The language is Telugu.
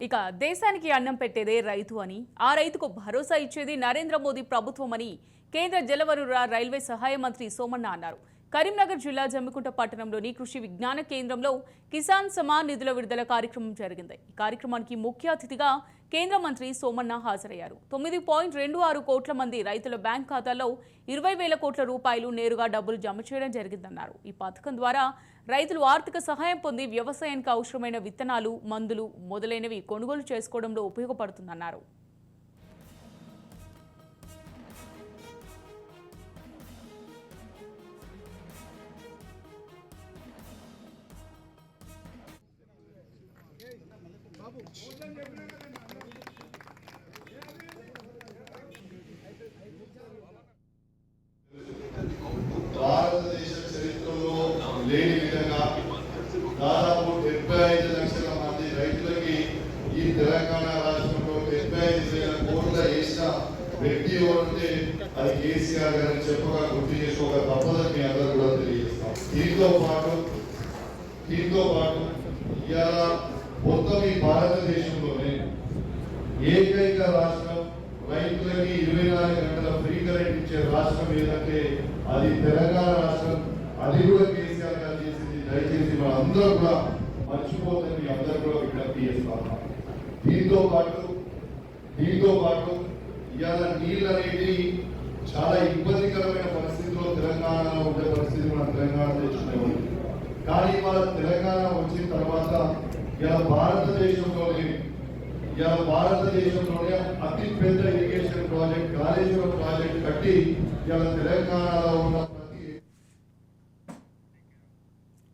ఇక దేశానికి అన్నం పెట్టేదే రైతు అని ఆ రైతుకు భరోసా ఇచ్చేది నరేంద్ర మోదీ ప్రభుత్వమని కేంద్ర జలవరుల రైల్వే సహాయ మంత్రి సోమన్న అన్నారు. కరీంనగర్ జిల్లా జమ్మికుంట పట్టణంలోని కృషి విజ్ఞాన కేంద్రంలో కిసాన్ సమాన్ నిధుల విడుదల కార్యక్రమం జరిగింది. ఈ కార్యక్రమానికి ముఖ్య అతిథిగా కేంద్ర మంత్రి సోమన్న హాజరయ్యారు. తొమ్మిది పాయింట్ రెండు ఆరు కోట్ల మంది రైతుల బ్యాంక్ ఖాతాలో ఇరవై వేల కోట్ల రూపాయలు నేరుగా డబ్బులు జమ చేయడం జరిగిందన్నారు. ఈ పథకం ద్వారా రైతులు ఆర్థిక సహాయం పొంది వ్యవసాయానికి అవసరమైన విత్తనాలు మందులు మొదలైనవి కొనుగోలు చేసుకోవడంలో ఉపయోగపడుతుందన్నారు. భారతదేశ చరిత్రలో లేని విధంగా దాదాపు డెబ్బై ఐదు లక్షల మంది రైతులకి ఈ తెలంగాణ రాష్ట్రంలో డెబ్బై ఐదు వేల కోట్ల వేసిన వ్యక్తి ఎవరంటే అది కేసీఆర్ గారిని చెప్పగా గుర్తు చేసుకోక తప్పదని మీ అందరూ కూడా తెలియజేస్తాం దీంతో పాటు దీంతో పాటు ఇవాళ మొత్తం ఈ భారతదేశంలోనే ఏకైక రాష్ట్రం రైతులకి ఇరవై నాలుగు గంటల ఫ్రీ కరెంట్ ఇచ్చే రాష్ట్రం ఏదంటే అది తెలంగాణ రాష్ట్రం. అది కూడా కేసీఆర్ గారు చేసింది. దయచేసి మన అందరూ కూడా మర్చిపోతుంది అందరూ కూడా విజ్ఞప్తి చేస్తాం దీంతో పాటు దీంతో పాటు ఇవాళ నీళ్ళు అనేది చాలా ఇబ్బందికరమైన పరిస్థితిలో తెలంగాణలో ఉండే పరిస్థితి మన తెలంగాణ తెచ్చుకునేవాళ్ళు కానీ మన తెలంగాణ వచ్చిన తర్వాత ఇలా భారతదేశంలోనే ఇలా భారతదేశంలోనే అతి పెద్ద ఇరిగేషన్ ప్రాజెక్ట్ కాళేశ్వరం ప్రాజెక్ట్ కట్టి ఇలా తెలంగాణలో ఉన్న